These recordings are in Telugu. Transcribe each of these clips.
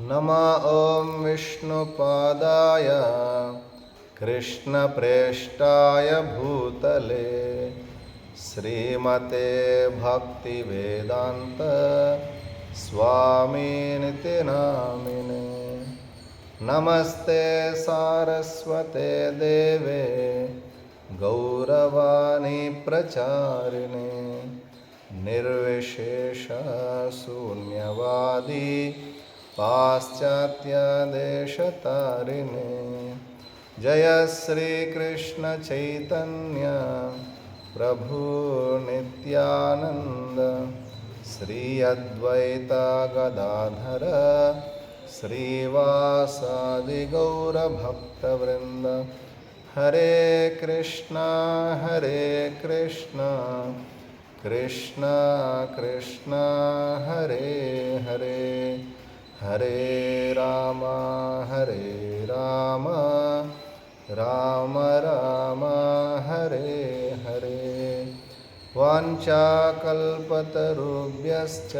नम ॐ विष्णुपादाय कृष्णप्रेष्ठाय भूतले श्रीमते भक्तिवेदान्त स्वामीनिति नामिने नमस्ते सारस्वते देवे गौरवाणी प्रचारिणे निर्विशेषशून्यवादी पाश्चात्यदेशतारिणे। जय श्रीकृष्णचैतन्य प्रभु नित्यानन्द, श्री अद्वैता गदाधर श्रीवासादिगौरभक्तवृन्द हरे कृष्णा हरे कृष्णा, कृष्ण कृष्ण, हरे हरे। हरे राम हरे राम राम राम, हरे हरे। वाञ्छाकल्पतरुभ्यश्च,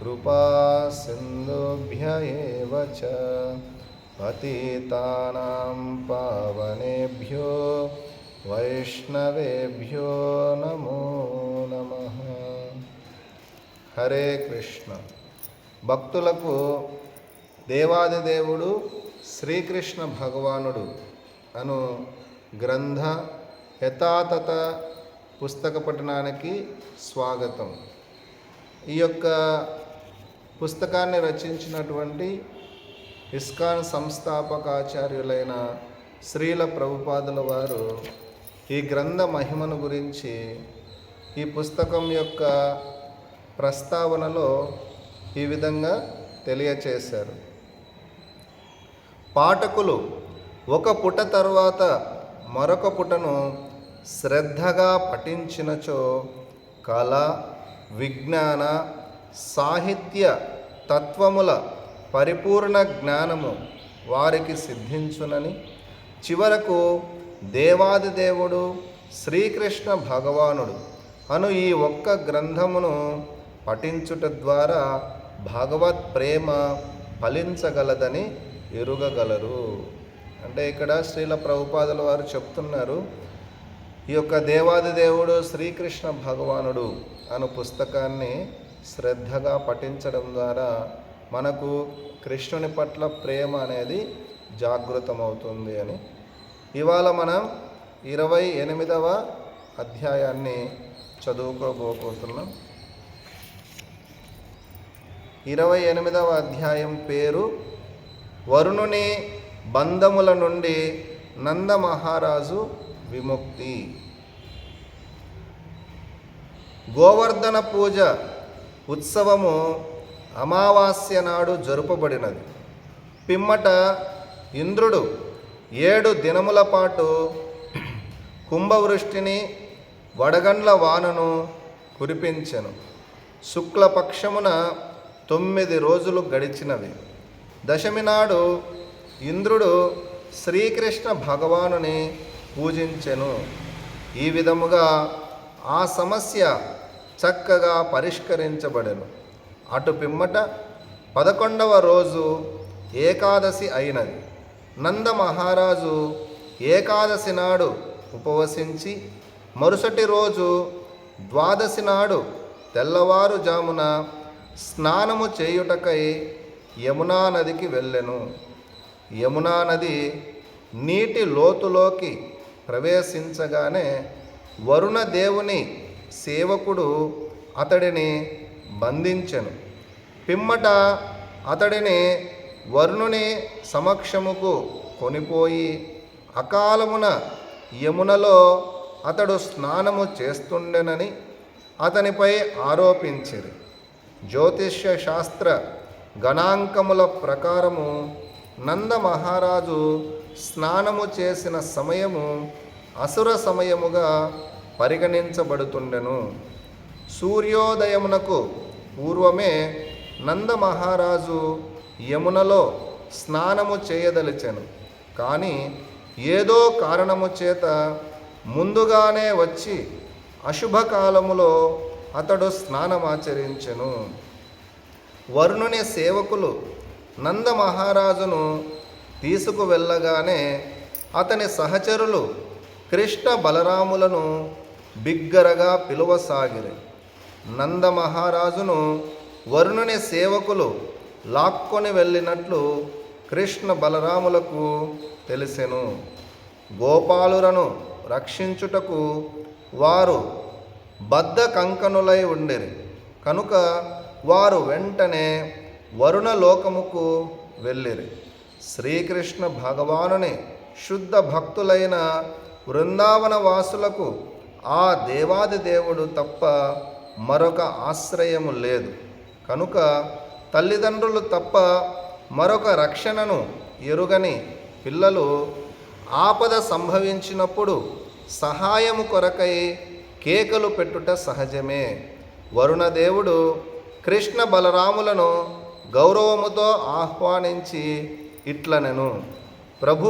कृपा सिन्धुभ्य एव च। पतितानां पावनेभ्यो, वैष्णवेभ्यो नमो नमः। हरे कृष्ण। భక్తులకు దేవాదిదేవుడు శ్రీకృష్ణ భగవానుడు అను గ్రంథ యథాతథ పుస్తక పఠనానికి స్వాగతం. ఈ యొక్క పుస్తకాన్ని రచించినటువంటి ఇస్కాన్ సంస్థాపకాచార్యులైన శ్రీల ప్రభుపాదుల వారు ఈ గ్రంథ మహిమను గురించి ఈ పుస్తకం యొక్క ప్రస్తావనలో ఈ విధంగా తెలియచేశారు. పాఠకులు ఒక పుట తర్వాత మరొక పుటను శ్రద్ధగా పఠించినచో కళ విజ్ఞాన సాహిత్య తత్వముల పరిపూర్ణ జ్ఞానము వారికి సిద్ధించునని చివరకు దేవాది దేవుడు శ్రీకృష్ణ భగవానుడు అను ఈ ఒక్క గ్రంథమును పఠించుట ద్వారా భగవత్ ప్రేమ ఫలించగలదని ఎరుగగలరు. అంటే ఇక్కడ శ్రీల ప్రభుపాదుల వారు చెప్తున్నారు ఈ యొక్క దేవాది దేవుడు శ్రీకృష్ణ భగవానుడు అను పుస్తకాన్ని శ్రద్ధగా పఠించడం ద్వారా మనకు కృష్ణుని పట్ల ప్రేమ అనేది జాగృతమవుతుంది అని. ఇవాళ మనం ఇరవై ఎనిమిదవ అధ్యాయాన్ని చదువుకోబోతున్నాం. ఇరవై ఎనిమిదవ అధ్యాయం పేరు వరుణుని బంధముల నుండి నంద మహారాజు విముక్తి. గోవర్ధన పూజ ఉత్సవము అమావాస్య నాడు జరుపబడినది. పిమ్మట ఇంద్రుడు ఏడు దినముల పాటు కుంభవృష్టిని వడగండ్ల వానను కురిపించెను. శుక్లపక్షమున తొమ్మిది రోజులు గడిచినవి. దశమి నాడు ఇంద్రుడు శ్రీకృష్ణ భగవానుని పూజించెను. ఈ విధముగా ఆ సమస్య చక్కగా పరిష్కరించబడెను. అటు పిమ్మట పదకొండవ రోజు ఏకాదశి అయినది. నంద మహారాజు ఏకాదశి నాడు ఉపవసించి మరుసటి రోజు ద్వాదశి నాడు తెల్లవారుజామున స్నానము చేయుటకై యమునా నదికి వెళ్ళెను. యమునా నది నీటి లోతులోకి ప్రవేశించగానే వరుణ దేవుని సేవకుడు అతడిని బంధించెను. పిమ్మట అతడిని వరుణుని సమక్షముకు కొనిపోయి అకాలమున యమునలో అతడు స్నానము చేస్తుండెనని అతనిపై ఆరోపించిరి జ్యోతిష్య శాస్త్ర గణాంకముల ప్రకారము నంద మహారాజు స్నానము చేసిన సమయము అసుర సమయముగా పరిగణించబడుతుండెను. సూర్యోదయమునకు పూర్వమే నంద మహారాజు యమునలో స్నానము చేయదలిచెను. కానీ ఏదో కారణము చేత ముందుగానే వచ్చి అశుభకాలములో అతడు స్నానమాచరించెను. వరుణుని సేవకులు నంద మహారాజును తీసుకువెళ్ళగానే అతని సహచరులు కృష్ణ బలరాములను బిగ్గరగా పిలువసాగిరి. నంద మహారాజును వరుణుని సేవకులు లాక్కొని వెళ్ళినట్లు కృష్ణ బలరాములకు తెలిసెను. గోపాలులను రక్షించుటకు వారు బద్ధ కంకణులై ఉండేరి. కనుక వారు వెంటనే వరుణ లోకముకు వెళ్ళిరి. శ్రీకృష్ణ భగవానుని శుద్ధ భక్తులైన బృందావన వాసులకు ఆ దేవాది దేవుడు తప్ప మరొక ఆశ్రయము లేదు. కనుక తల్లిదండ్రులు తప్ప మరొక రక్షణను ఎరుగని పిల్లలు ఆపద సంభవించినప్పుడు సహాయము కొరకై కేకలు పెట్టుట సహజమే. వరుణదేవుడు కృష్ణ బలరాములను గౌరవముతో ఆహ్వానించి ఇట్లనెను. ప్రభు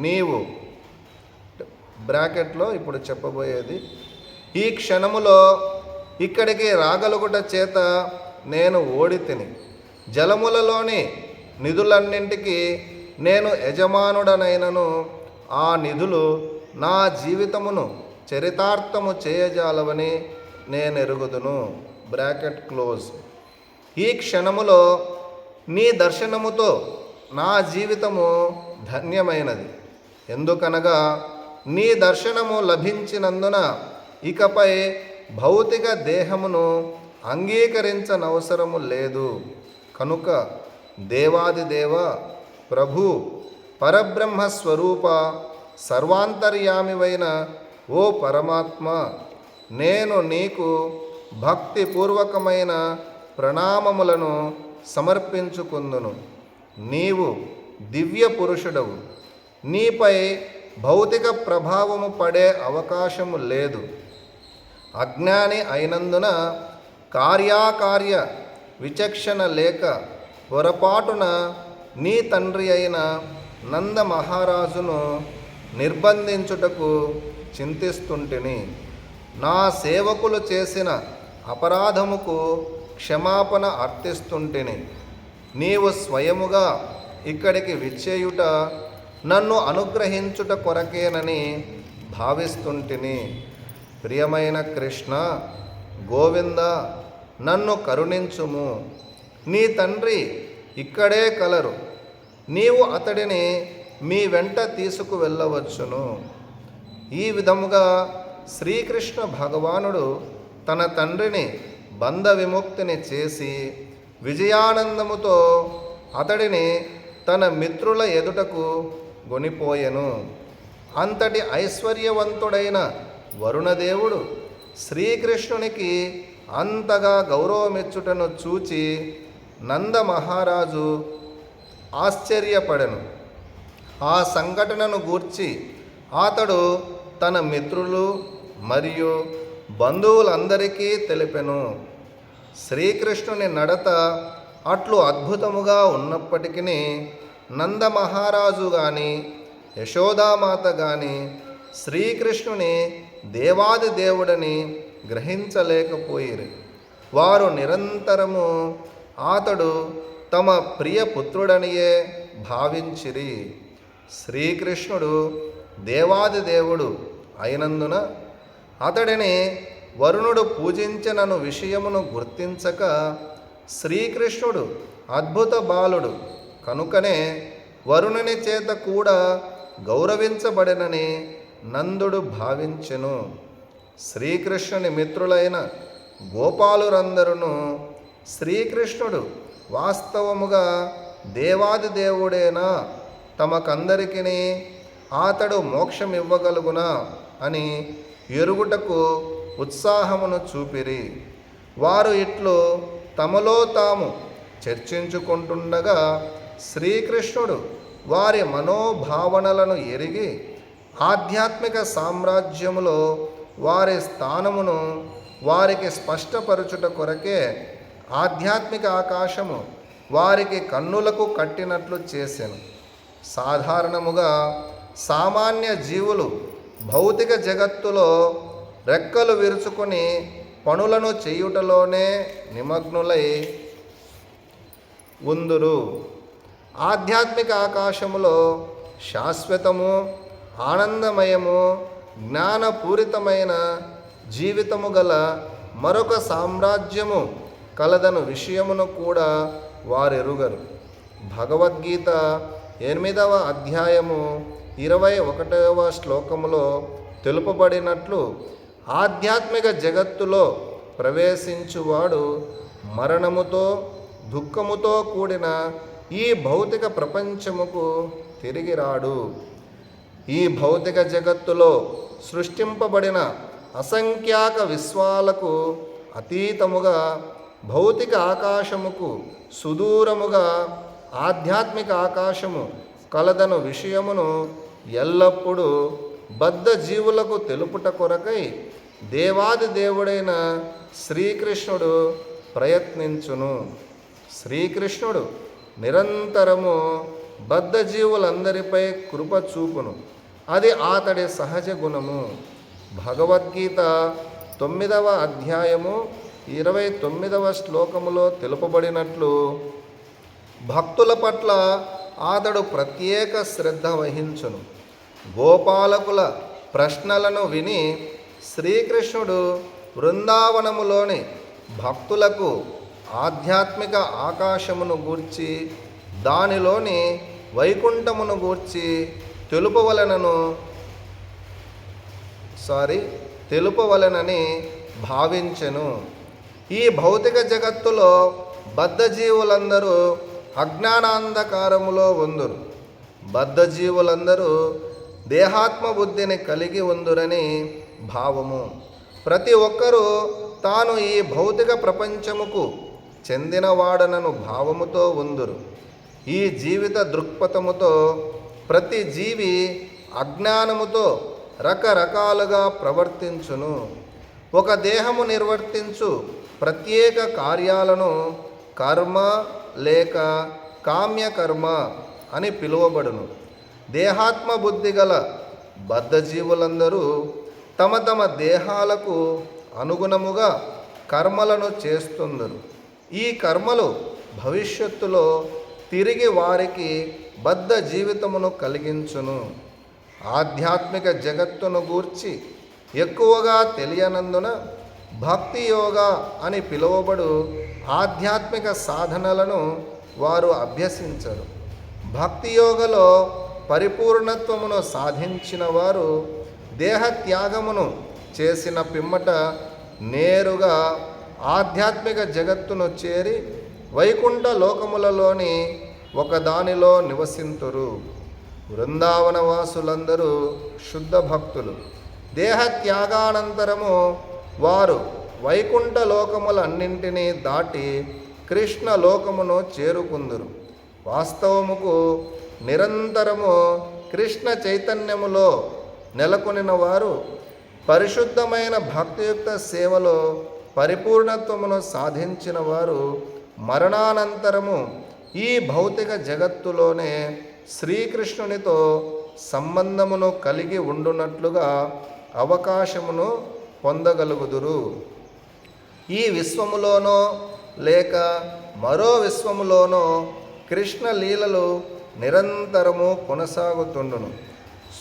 నీవు బ్రాకెట్లో ఇప్పుడు చెప్పబోయేది ఈ క్షణములో ఇక్కడికి రాగలుగుట చేత నేను ఓడి తిని జలములలోని నిధులన్నింటికి నేను యజమానుడనైనను ఆ నిధులు నా జీవితమును చరితార్థము చేయజాలవని నేను ఎరుగుదును బ్రాకెట్ క్లోజ్. ఈ క్షణములో నీ దర్శనముతో నా జీవితము ధన్యమైనది. ఎందుకనగా నీ దర్శనము లభించినందున ఇకపై భౌతిక దేహమును అంగీకరించనవసరము లేదు. కనుక దేవాది దేవ ప్రభు పరబ్రహ్మ స్వరూప సర్వాంతర్యామివైన ఓ పరమాత్మ నేను నీకు భక్తిపూర్వకమైన ప్రణామములను సమర్పించుకుందును. నీవు దివ్య పురుషుడవు నీపై భౌతిక ప్రభావము పడే అవకాశము లేదు. అజ్ఞాని అయినందున కార్యాకార్య విచక్షణ లేక పొరపాటున నీ తండ్రి అయిన నంద మహారాజును నిర్బంధించుటకు చింతిస్తుంటిని. నా సేవకులు చేసిన అపరాధముకు క్షమాపణ అర్థిస్తుంటిని. నీవు స్వయముగా ఇక్కడికి విచ్చేయుట నన్ను అనుగ్రహించుట కొరకేనని భావిస్తుంటిని. ప్రియమైన కృష్ణ గోవింద నన్ను కరుణించుము. నీ తండ్రి ఇక్కడే కలరు. నీవు అతడిని మీ వెంట తీసుకు వెళ్ళవచ్చును ఈ విధముగా శ్రీకృష్ణ భగవానుడు తన తండ్రిని బంధ విముక్తిని చేసి విజయానందముతో అతడిని తన మిత్రుల ఎదుటకు గొనిపోయెను అంతటి ఐశ్వర్యవంతుడైన వరుణదేవుడు శ్రీకృష్ణునికి అంతగా గౌరవమిచ్చుటను చూచి నంద మహారాజు ఆశ్చర్యపడెను. ఆ సంఘటనను గూర్చి అతడు తన మిత్రులు మరియు బంధువులందరికీ తెలిపెను. శ్రీకృష్ణుని నడత అట్లు అద్భుతముగా ఉన్నప్పటికీ నందమహారాజు కానీ యశోదామాత కానీ శ్రీకృష్ణుని దేవాది దేవుడని గ్రహించలేకపోయిరి. వారు నిరంతరము అతడు తమ ప్రియ పుత్రుడనియే భావించిరి. శ్రీకృష్ణుడు దేవాది దేవుడు అయినందున అతడిని వరుణుడు పూజించనను విషయమును గుర్తించక శ్రీకృష్ణుడు అద్భుత బాలుడు. కనుకనే వరుణుని చేత కూడా గౌరవించబడినని నందుడు భావించెను. శ్రీకృష్ణుని మిత్రులైన గోపాలురందరూ శ్రీకృష్ణుడు వాస్తవముగా దేవాది దేవుడేనా తమకందరికీ అతడు మోక్షం ఇవ్వగలుగునా అని ఎరుగుటకు ఉత్సాహమును చూపిరి. వారు ఇట్లు తమలో తాము చర్చించుకుంటుండగా శ్రీకృష్ణుడు వారి మనోభావనలను ఎరిగి ఆధ్యాత్మిక సామ్రాజ్యములో వారి స్థానమును వారికి స్పష్టపరచుట కొరకే ఆధ్యాత్మిక ఆకాశము వారికి కన్నులకు కట్టినట్లు చేశాను సాధారణముగా సామాన్య జీవులు భౌతిక జగత్తులో రెక్కలు విరుచుకొని పనులను చేయుటలోనే నిమగ్నులై ఉందురు. ఆధ్యాత్మిక ఆకాశములో శాశ్వతము ఆనందమయము జ్ఞానపూరితమైన జీవితము గల మరొక సామ్రాజ్యము కలదను విషయమును కూడా వారెరుగరు. భగవద్గీత ఎనిమిదవ అధ్యాయము ఇరవై ఒకటవ శ్లోకములో తెలుపబడినట్లు ఆధ్యాత్మిక జగత్తులో ప్రవేశించువాడు మరణముతో దుఃఖముతో కూడిన ఈ భౌతిక ప్రపంచముకు తిరిగి రాడు. ఈ భౌతిక జగత్తులో సృష్టింపబడిన అసంఖ్యాక విశ్వాలకు అతీతముగా భౌతిక ఆకాశముకు సుదూరముగా ఆధ్యాత్మిక ఆకాశము కలదను విషయమును ఎల్లప్పుడూ బద్ధ జీవులకు తెలుపుట కొరకై దేవాది దేవుడైన శ్రీకృష్ణుడు ప్రయత్నించును. శ్రీకృష్ణుడు నిరంతరము బద్ధ జీవులందరిపై కృప చూపును. అది అతడి సహజ గుణము. భగవద్గీత తొమ్మిదవ అధ్యాయము ఇరవై తొమ్మిదవ శ్లోకములో తెలుపబడినట్లు భక్తుల పట్ల అతడు ప్రత్యేక శ్రద్ధ వహించును. గోపాలకుల ప్రశ్నలను విని శ్రీకృష్ణుడు బృందావనములోని భక్తులకు ఆధ్యాత్మిక ఆకాశమును గూర్చి దానిలోని వైకుంఠమును గూర్చి తెలుపవలనను సారీ తెలుపవలనని భావించెను. ఈ భౌతిక జగత్తులో బద్ధజీవులందరూ అజ్ఞానాంధకారములో ఉందురు. బద్ధజీవులందరూ దేహాత్మ బుద్ధిని కలిగి ఉందురని భావము. ప్రతి ఒక్కరూ తాను ఈ భౌతిక ప్రపంచముకు చెందినవాడనను భావముతో ఉందురు. ఈ జీవిత దృక్పథముతో ప్రతి జీవి అజ్ఞానముతో రకరకాలుగా ప్రవర్తించును. ఒక దేహము నిర్వర్తించు ప్రత్యేక కార్యాలను కర్మ లేక కామ్యకర్మ అని పిలువబడును. దేహాత్మ బుద్ధి గల బద్ధజీవులందరూ తమ తమ దేహాలకు అనుగుణముగా కర్మలను చేస్తుందరు. ఈ కర్మలు భవిష్యత్తులో తిరిగి వారికి బద్ధ జీవితమును కలిగించును. ఆధ్యాత్మిక జగత్తును గూర్చి ఎక్కువగా తెలియనందున భక్తి యోగా అని పిలువబడు ఆధ్యాత్మిక సాధనలను వారు అభ్యసించరు. భక్తి యోగలో పరిపూర్ణత్వమును సాధించిన వారు దేహత్యాగమును చేసిన పిమ్మట నేరుగా ఆధ్యాత్మిక జగత్తును చేరి వైకుంఠ లోకములలోని ఒకదానిలో నివసింతురు. బృందావనవాసులందరూ శుద్ధ భక్తులు. దేహత్యాగానంతరము వారు వైకుంఠ లోకములన్నింటినీ దాటి కృష్ణ లోకమును చేరుకుందురు. వాస్తవముకు నిరంతరము కృష్ణ చైతన్యములో నెలకొనిన వారు పరిశుద్ధమైన భక్తియుక్త సేవలో పరిపూర్ణత్వమును సాధించిన వారు మరణానంతరము ఈ భౌతిక జగత్తులోనే శ్రీకృష్ణునితో సంబంధమును కలిగి ఉండునట్లుగా అవకాశమును పొందగలుగుదురు. ఈ విశ్వములోనో లేక మరో విశ్వములోనో కృష్ణ లీలలు నిరంతరము కొనసాగుతుండును.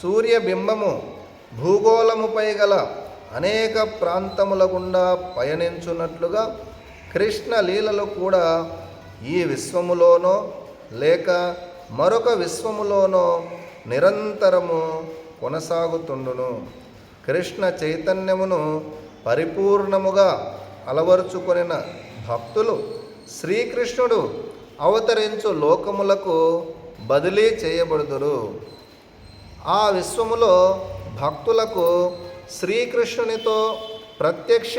సూర్యబింబము భూగోళముపై గల అనేక ప్రాంతముల గుండా పయనించున్నట్లుగా కృష్ణ లీలలు కూడా ఈ విశ్వములోనో లేక మరొక విశ్వములోనో నిరంతరము కొనసాగుతుండును. కృష్ణ చైతన్యమును పరిపూర్ణముగా అలవరుచుకొనిన భక్తులు శ్రీకృష్ణుడు అవతరించు లోకములకు బదిలీ చేయబడుదురు. ఆ విశ్వములో భక్తులకు శ్రీకృష్ణునితో ప్రత్యక్ష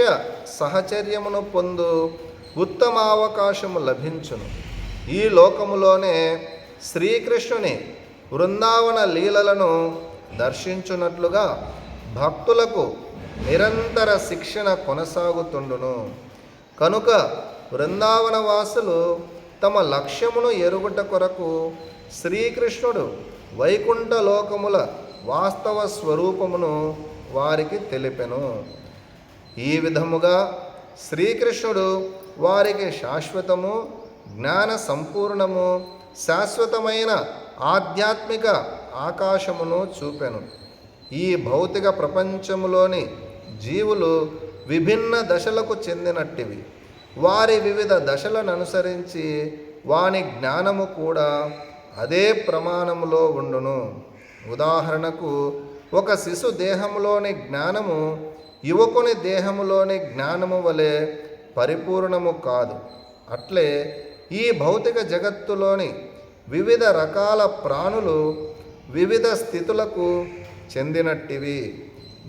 సహచర్యమును పొందు ఉత్తమావకాశము లభించును. ఈ లోకములోనే శ్రీకృష్ణుని బృందావన లీలలను దర్శించున్నట్లుగా భక్తులకు నిరంతర శిక్షణ కొనసాగుతుండును. కనుక బృందావన వాసులు తమ లక్ష్యమును ఎరుగుట కొరకు శ్రీకృష్ణుడు వైకుంఠ లోకముల వాస్తవ స్వరూపమును వారికి తెలిపెను. ఈ విధముగా శ్రీకృష్ణుడు వారికి శాశ్వతము జ్ఞాన సంపూర్ణము శాశ్వతమైన ఆధ్యాత్మిక ఆకాశమును చూపెను. ఈ భౌతిక ప్రపంచంలోని జీవులు విభిన్న దశలకు చెందినట్టివి. వారి వివిధ దశలను అనుసరించి వాని జ్ఞానము కూడా అదే ప్రమాణములో ఉండును. ఉదాహరణకు ఒక శిశు దేహములోని జ్ఞానము యువకుని దేహములోని జ్ఞానము వలె పరిపూర్ణము కాదు. అట్లే ఈ భౌతిక జగత్తులోని వివిధ రకాల ప్రాణులు వివిధ స్థితులకు చెందినట్టివి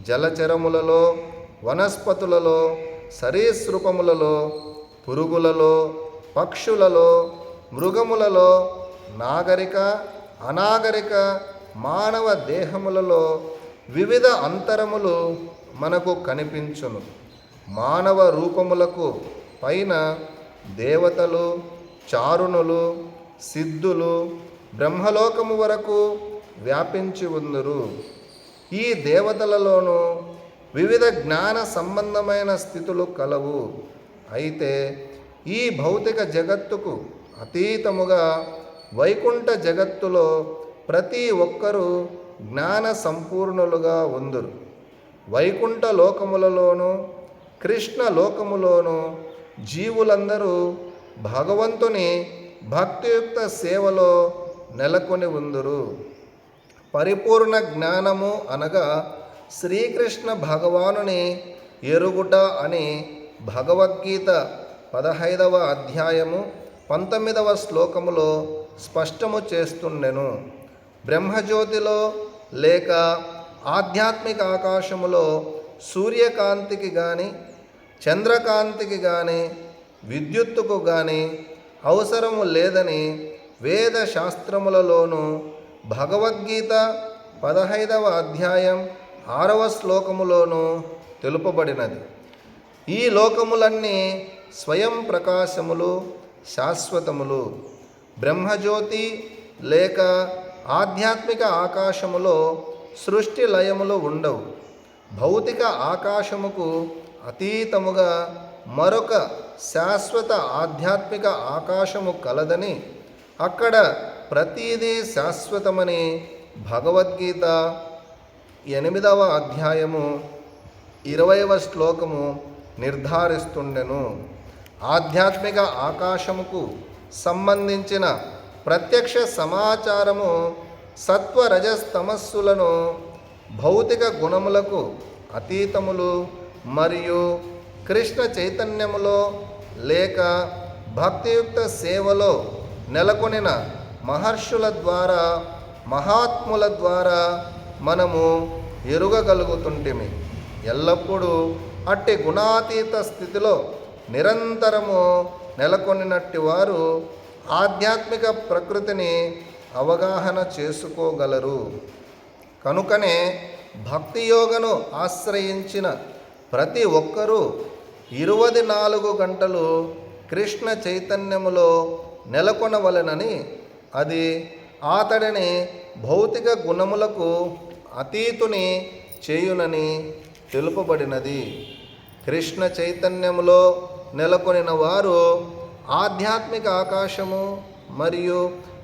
జలచరములలో వనస్పతులలో సరీసృపములలో పురుగులలో పక్షులలో మృగములలో నాగరిక అనాగరిక మానవ దేహములలో వివిధ అంతరములు మనకు కనిపించును. మానవ రూపములకు పైన దేవతలు చారుణులు సిద్ధులు బ్రహ్మలోకము వరకు వ్యాపించి ఉందురు. ఈ దేవతలలోనూ వివిధ జ్ఞాన సంబంధమైన స్థితులు కలవు. అయితే ఈ భౌతిక జగత్తుకు అతీతముగా వైకుంఠ జగత్తులో ప్రతి ఒక్కరూ జ్ఞాన సంపూర్ణులుగా ఉందురు. వైకుంఠ లోకములలోనూ కృష్ణ లోకములోనూ జీవులందరూ భగవంతుని భక్తియుక్త సేవలో నెలకొని ఉందురు. పరిపూర్ణ జ్ఞానము అనగా శ్రీకృష్ణ భగవానుని ఎరుగుట అని భగవద్గీత పదహైదవ అధ్యాయము పంతొమ్మిదవ శ్లోకములో స్పష్టము చేస్తుండెను. బ్రహ్మజ్యోతిలో లేక ఆధ్యాత్మిక ఆకాశములో సూర్యకాంతికి కానీ చంద్రకాంతికి కానీ విద్యుత్తుకు కానీ అవసరము లేదని వేద శాస్త్రములలోనూ భగవద్గీత పదహైదవ అధ్యాయం ఆరవ శ్లోకములోనూ తెలుపబడినది. ఈ లోకములన్నీ స్వయం ప్రకాశములు శాశ్వతములు. బ్రహ్మజ్యోతి లేక ఆధ్యాత్మిక ఆకాశములో సృష్టి లయములు ఉండవు. భౌతిక ఆకాశముకు అతీతముగా మరొక శాశ్వత ఆధ్యాత్మిక ఆకాశము కలదని అక్కడ ప్రతిదీ శాశ్వతమని భగవద్గీత ఎనిమిదవ అధ్యాయము ఇరవైవ శ్లోకము నిర్ధారిస్తుండెను. ఆధ్యాత్మిక ఆకాశముకు సంబంధించిన ప్రత్యక్ష సమాచారము సత్వరజస్తమస్సులను భౌతిక గుణములకు అతీతములు మరియు కృష్ణ చైతన్యములో లేక భక్తియుక్త సేవలో నెలకొనిన మహర్షుల ద్వారా మహాత్ముల ద్వారా మనము ఎరుగగలుగుతుంటిమి. ఎల్లప్పుడూ అట్టి గుణాతీత స్థితిలో నిరంతరము నెలకొనినట్టి వారు ఆధ్యాత్మిక ప్రకృతిని అవగాహన చేసుకోగలరు. కనుకనే భక్తి యోగను ఆశ్రయించిన ప్రతి ఒక్కరూ ఇరువది నాలుగు గంటలు కృష్ణ చైతన్యములో నెలకొనవలెనని అది అతడిని భౌతిక గుణములకు అతీతుని చేయునని తెలుపబడినది. కృష్ణ చైతన్యములో నెలకొనిన వారు ఆధ్యాత్మిక ఆకాశము మరియు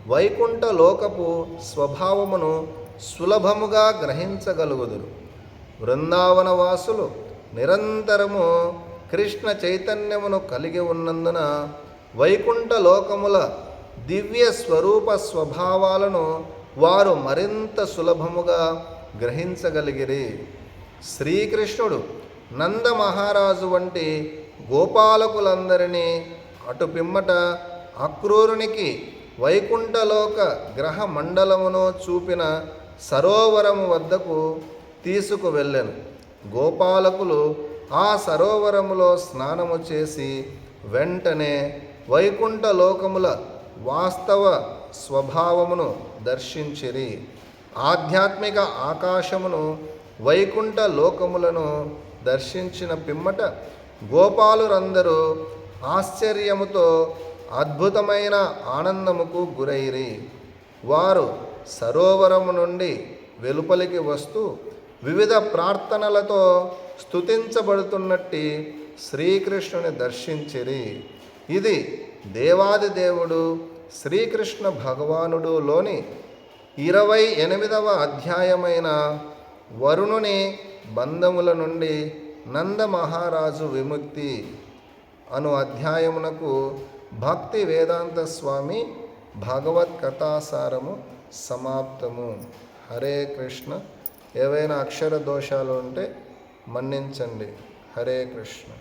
వైకుంఠ లోకపు స్వభావమును సులభముగా గ్రహించగలుగుదురు. బృందావన వాసులు నిరంతరము కృష్ణ చైతన్యమును కలిగి ఉన్నందున వైకుంఠ లోకముల దివ్య స్వరూప స్వభావాలను వారు మరింత సులభముగా గ్రహించగలిగిరి. శ్రీకృష్ణుడు నందమహారాజు వంటి గోపాలకులందరినీ అటు పిమ్మట అక్రూరునికి వైకుంఠలోక గ్రహ మండలమును చూపిన సరోవరము వద్దకు తీసుకువెళ్ళెను గోపాలకులు ఆ సరోవరములో స్నానము చేసి వెంటనే వైకుంఠ లోకముల వాస్తవ స్వభావమును దర్శించిరి. ఆధ్యాత్మిక ఆకాశమును వైకుంఠ లోకములను దర్శించిన పిమ్మట గోపాలురందరూ ఆశ్చర్యముతో అద్భుతమైన ఆనందముకు గురైరి. వారు సరోవరము నుండి వెలుపలికి వస్తూ వివిధ ప్రార్థనలతో స్తుతించబడుతున్నట్టి శ్రీకృష్ణుని దర్శించిరి. ఇది దేవాది దేవుడు శ్రీకృష్ణ భగవానుడులోని ఇరవై ఎనిమిదవ అధ్యాయమైన వరుణుని బంధముల నుండి నంద మహారాజు విముక్తి అను అధ్యాయమునకు భక్తి వేదాంత స్వామి భగవత్ కథాసారము సమాప్తము. హరే కృష్ణ. ఏవైనా అక్షర దోషాలు ఉంటే మన్నించండి. హరే కృష్ణ.